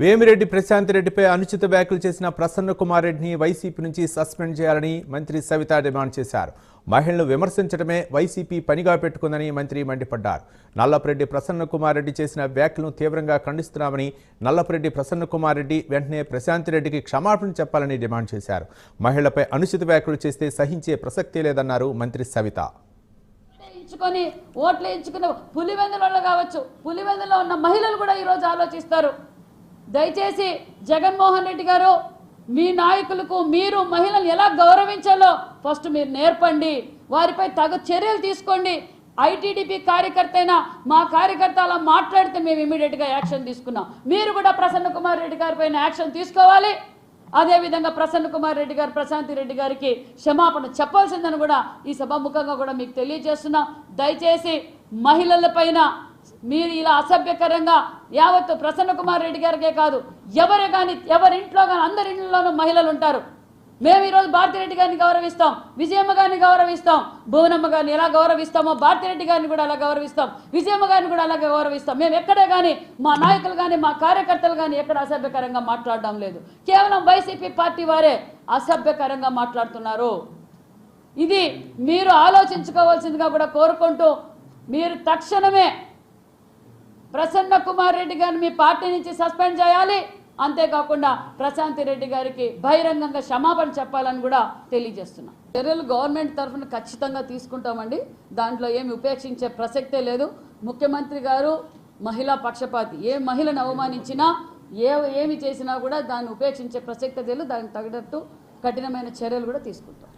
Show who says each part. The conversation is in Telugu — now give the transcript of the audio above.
Speaker 1: వేమిరెడ్డి ప్రశాంత్ రెడ్డిపై అనుచిత వ్యాఖ్యలు చేసిన ప్రసన్న కుమార్ రెడ్డిని వైసీపీ నుంచి సస్పెండ్ చేయాలని మంత్రి సవిత డిమాండ్ చేశారు. మహిళను విమర్శించడమే వైసీపీ పనిగా పెట్టుకుందని మంత్రి మండిపడ్డారు. నల్లపరెడ్డి ప్రసన్న కుమార్ రెడ్డి చేసిన వ్యాఖ్యలను తీవ్రంగా ఖండిస్తున్నామని నల్లపరెడ్డి ప్రసన్న కుమార్ రెడ్డి వెంటనే ప్రశాంత్ రెడ్డికి క్షమాపణ చెప్పాలని డిమాండ్ చేశారు. మహిళపై అనుచిత వ్యాఖ్యలు చేస్తే సహించే ప్రసక్తే లేదన్నారు మంత్రి సవిత.
Speaker 2: ఇచ్చుకొని ఓట్లు ఇచ్చుకున్న పులివెందులలో కావచ్చు. పులివెందులో ఉన్న మహిళలు కూడా ఈరోజు ఆలోచిస్తారు. దయచేసి జగన్మోహన్ రెడ్డి గారు మీ నాయకులకు మీరు మహిళలు ఎలా గౌరవించాలో ఫస్ట్ మీరు నేర్పండి. వారిపై తగు చర్యలు తీసుకోండి. ఐటీడీపీ కార్యకర్త అయినా మా కార్యకర్త అలా మాట్లాడితే మేము ఇమీడియట్గా యాక్షన్ తీసుకున్నాం. మీరు కూడా ప్రసన్న కుమార్ రెడ్డి గారి పైన యాక్షన్ తీసుకోవాలి. అదేవిధంగా ప్రసన్న కుమార్ రెడ్డి గారు ప్రశాంతి రెడ్డి గారికి క్షమాపణ చెప్పాల్సిందని కూడా ఈ సభాముఖంగా కూడా మీకు తెలియజేస్తున్నాం. దయచేసి మహిళల పైన మీరు ఇలా అసభ్యకరంగా యావత్తు ప్రసన్న కుమార్ రెడ్డి గారికే కాదు ఎవరు కానీ ఎవరి ఇంట్లో కానీ అందరి ఇంట్లోనూ మహిళలు ఉంటారు. మేము ఈరోజు భారతిరెడ్డి గారిని గౌరవిస్తాం విజయమ్మ గారిని గౌరవిస్తాం భువనమ్మ గారిని ఎలా గౌరవిస్తామో భారతిరెడ్డి గారిని కూడా అలా గౌరవిస్తాం విజయమ్మ గారిని కూడా అలాగే గౌరవిస్తాం. మేము ఎక్కడే కానీ మా నాయకులు కానీ మా కార్యకర్తలు కానీ ఎక్కడ అసభ్యకరంగా మాట్లాడడం లేదు. కేవలం వైసీపీ పార్టీ వారే అసభ్యకరంగా మాట్లాడుతున్నారు. ఇది మీరు ఆలోచించుకోవాల్సిందిగా కూడా కోరుకుంటూ మీరు తక్షణమే ప్రసన్న కుమార్ రెడ్డి గారిని మీ పార్టీ నుంచి సస్పెండ్ చేయాలి. అంతేకాకుండా ప్రశాంతి రెడ్డి గారికి బహిరంగంగా క్షమాపణ చెప్పాలని కూడా తెలియజేస్తున్నాం. చర్యలు గవర్నమెంట్ తరఫున ఖచ్చితంగా తీసుకుంటామండి. దాంట్లో ఏమి ఉపేక్షించే ప్రసక్తే లేదు. ముఖ్యమంత్రి గారు మహిళా పక్షపాతి. ఏ మహిళను అవమానించినా ఏ ఏమి చేసినా కూడా దాన్ని ఉపేక్షించే ప్రసక్తే లేదు. దానికి తగినట్టు కఠినమైన చర్యలు కూడా తీసుకుంటాం.